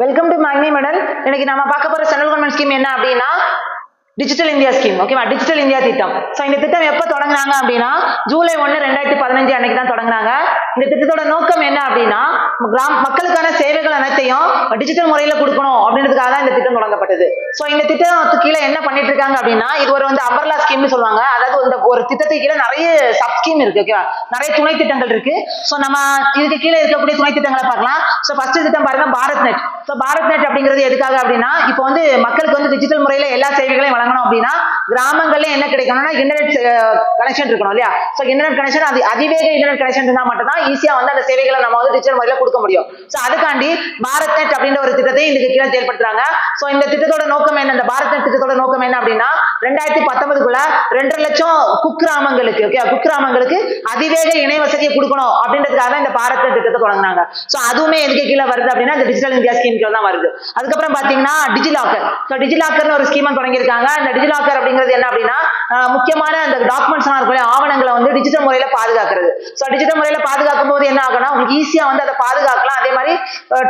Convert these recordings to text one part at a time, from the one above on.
Welcome to மேக்னி medal இன்னைக்கு நம்ம பார்க்க போற சென்ட்ரல் கவர்மெண்ட் ஸ்கீம் என்ன அப்படின்னா டிஜிட்டல் இந்தியா ஸ்கீம் ஓகேவா டிஜிட்டல் இந்தியா திட்டம். ஸோ இந்த திட்டம் எப்போ தொடங்குனாங்க அப்படின்னா ஜூலை ஒன்று ரெண்டாயிரத்தி பதினஞ்சு அன்னைக்கு தான் தொடங்குனாங்க. இந்த திட்டத்தோட நோக்கம் என்ன அப்படின்னா கிராம மக்களுக்கான சேவைகள் அனைத்தையும் டிஜிட்டல் முறையில் கொடுக்கணும் அப்படின்றதுக்காக தான் இந்த திட்டம் தொடங்கப்பட்டது. ஸோ இந்த திட்டத்துக்கு கீழே என்ன பண்ணிட்டு இருக்காங்க அப்படின்னா இது ஒரு வந்து அம்பர்லா ஸ்கீம்னு சொல்லுவாங்க. அதாவது இந்த ஒரு திட்டத்துக்கு கீழே நிறைய சப் ஸ்கீம் இருக்கு ஓகேவா நிறைய துணை திட்டங்கள் இருக்கு. ஸோ நம்ம இதுக்கு கீழே இருக்கக்கூடிய துணை திட்டங்களை பார்க்கலாம். ஸோ ஃபர்ஸ்ட் திட்டம் பாருங்க Bharat net so Bharat net அப்படிங்கிறது எதுக்காக அப்படின்னா இப்போ வந்து மக்களுக்கு வந்து டிஜிட்டல் முறையில் எல்லா சேவைகளையும் வழங்கணும் அப்படின்னா கிராமங்கள்ல என்ன கிடைக்கணும்னா இன்டர்நெட் கனெக்ஷன் இருக்கணும் இல்லையா? ஸோ இன்டர்நெட் கனெக்ஷன் அது அதிவேக இன்டர்நெட் கனெக்ஷன் இருந்தால் மட்டும்தான் ஈஸியா வந்து அந்த சேவைகளை நம்ம வந்து டிஜிட்டல் முறையில் கொடுக்க முடியும். ஸோ அதுக்காண்டி பாரத் நெட் அப்படின்ற ஒரு திட்டத்தை இதுக்கு கீழே செயல்படுத்துறாங்க. ஸோ இந்த திட்டத்தோட நோக்கம் என்ன? இந்த பாரத் நெட் திட்டத்தோட நோக்கம் என்ன அப்படின்னா ரெண்டாயிரத்தி பத்தொன்பதுக்குள்ள ரெண்டரை லட்சம் குக்கிராமங்களுக்கு ஓகே குக்கிராமங்களுக்கு அதிவேக இணைய வசதியை கொடுக்கணும் அப்படின்றதுக்காக தான் இந்த பாரத் திட்டத்தை தொடங்கினாங்க. ஸோ அதுவுமே எதுக்கு கீழே வருது அப்படின்னா இந்த டிஜிட்டல் இந்தியா ஸ்கீம் கீழே தான் வருது. அதுக்கப்புறம் பாத்தீங்கன்னா டிஜிலாக்கர் ஸோ டிஜிலாக்கர்னு ஒரு ஸ்கீமை தொடங்கியிருக்காங்க. இந்த டிஜிலாக்கர் அப்படிங்கிறது என்ன அப்படின்னா முக்கியமான அந்த டாக்குமெண்ட்ஸ் எல்லாம் இருக்கும் ஆவணங்களை வந்து டிஜிட்டல் முறையில பாதுகாக்கிறது. ஸோ டிஜிட்டல் முறையில பாதுகாக்கும் போது என்ன ஆகும்னா உங்களுக்கு ஈஸியா வந்து அதை பாதுகாக்கலாம். அதே மாதிரி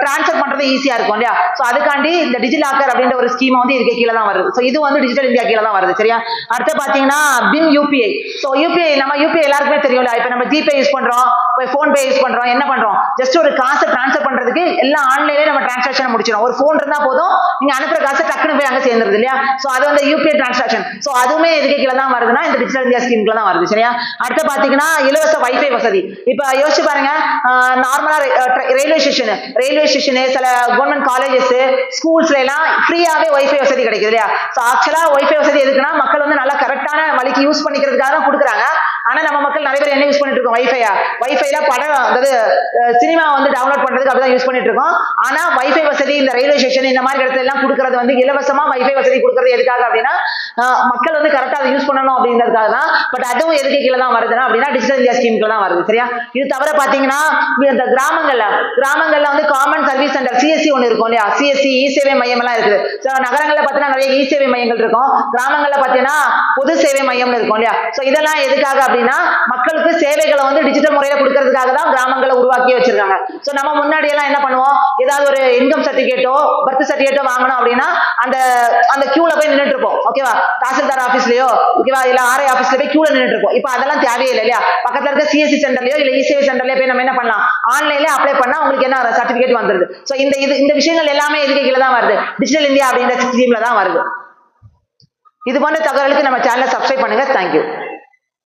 டிரான்ஸ்ஃபர் பண்றது ஈஸியா இருக்கும் இல்லையா? ஸோ அதுக்காண்டி இந்த டிஜிலாக்கர் அப்படின்ற ஒரு ஸ்கீம் வந்து இதுக்கு கீழே தான் வருது. ஸோ இது வந்து டிஜிட்டல் இந்தியா கீழே தான் வருது சரியா? அடுத்து பாத்தீங்கன்னா பின் யூபிஐ ஸோ யூபிஐ நம்ம யூபிஐ எல்லாருக்குமே தெரியும்ல. இப்போ நம்ம ஜிபே யூஸ் பண்றோம். ஃபோன் பே யூஸ் பண்றோம். என்ன பண்றோம்? ஜஸ்ட் ஒரு காசை ட்ரான்ஸ்ஃபர் பண்றதுக்கு எல்லாம் ஆன்லைன்லேயே நம்ம டிரான்சாக்ஷன் முடிச்சிடும் ஒரு ஃபோன் இருந்தா போதும். நீங்க அனுப்புற காசை டக்குன்னு போய் அங்க சேர்ந்துருது இல்லையா? ஸோ அது வந்து யூபிஐ டிரான்சாக்ஷன் ஸோ அதுவுமே எதுக்கு கீழே தான் வருதுன்னா இந்த டிஜிட்டல் இந்தியா ஸ்கீம்ல தான் வருது. சரியா? அடுத்து பாத்தீங்கன்னா இலவச வைஃபை வசதி. இப்போ யோசிச்சு பாருங்க. நார்மலா ரயில்வே ஸ்டேஷன் ரயில்வே ஸ்டேஷனு சில கவர்மெண்ட் காலேஜஸ் ஸ்கூல்ஸ்ல எல்லாம் ஃப்ரீயாவே வைஃபை வசதி கிடைக்குது இல்லையா? ஸோ ஆக்சுவலா வைஃபை வசதி எதுக்குன்னா மக்கள் வந்து நல்லா கரெக்டான வழிக்கு யூஸ் பண்ணிக்கிறதுக்காக தான் கொடுக்குறாங்க. ஆனா நம்ம மக்கள் நிறைய பேர் என்ன யூஸ் பண்ணிட்டு இருக்கோம்? வைஃபையா வைஃபைல படம் அதாவது சினிமா வந்து டவுன்லோட் பண்றதுக்கு அப்படிதான் யூஸ் பண்ணிட்டு இருக்கோம். ஆனா வைஃபை வசதி இந்த ரயில்வே ஸ்டேஷன் இந்த மாதிரி இடத்துல எல்லாம் கொடுக்கறது வந்து இலவசமா வைஃபை வசதி கொடுக்கறது எதுக்காக அப்படின்னா மக்கள் வந்து கரெக்டா அதை யூஸ் பண்ணணும் அப்படின்றதுக்காக தான். பட் அதுவும் எதுக்கு கீழே தான் வருதுன்னா அப்படின்னா டிஜிட்டல் இந்தியா ஸ்கீம்க்கு தான் வருது சரியா? இது தவிர பாத்தீங்கன்னா இந்த கிராமங்கள்ல கிராமங்கள்ல வந்து காமன் சர்வீஸ் சென்டர் சிஎஸ்சி ஒன்று இருக்கும் இல்லையா? சிஎஸ்சி இ சேவை மையம் எல்லாம் இருக்குது. ஸோ நகரங்களில் பார்த்தீங்கன்னா நிறைய இ சேவை மையங்கள் இருக்கும். கிராமங்களில் பார்த்தீங்கன்னா பொது சேவை மையம்னு இருக்கும் இல்லையா? ஸோ இதெல்லாம் எதுக்காக அப்படின்னா மக்களுக்கு சேவைகளை வந்து டிஜிட்டல் முறையில கொடுக்கறதுக்காக தான் கிராமங்களை உருவாக்கி வச்சிருக்காங்க. ஸோ நம்ம முன்னாடி எல்லாம் என்ன பண்ணுவோம்? ஏதாவது ஒரு இன்கம் சர்டிஃபிகேட்டோ பர்த் சர்டிஃபிகேட்டோ வாங்கணும் அப்படின்னா அந்த அந்த கியூல போய் நின்றுட்டு இருப்போம். ஓகேவா தாசில்தார் ஆஃபீஸ்லயோ ஓகேவா இல்ல ஆர்ஐ ஆஃபீஸ்ல போய் கியூல நின்றுட்டு இருப்போம். இப்போ அதெல்லாம் தேவையில்லை இல்லையா? பக்கத்துல இருக்க சிஎஸ்சி சென்டர்லயோ இல்ல இசேவை சென்டர்லயோ போய் நம்ம என்ன பண்ணலாம்? ஆன்லைன்ல அப்ளை பண்ணா உங்களுக்கு என்ன சர்டிஃபிகேட் வந்துருது. ஸோ இந்த இது இந்த விஷயங்கள் எல்லாமே எதுக்கு கீழே தான் வருது. டிஜிட்டல் இந்தியா அப்படின்ற ஸ்கீம்ல தான் வருது. இது போன்ற தகவலுக்கு நம்ம சேனலை சப்ஸ்கிரைப் பண்ணுங்க. தேங்க்யூ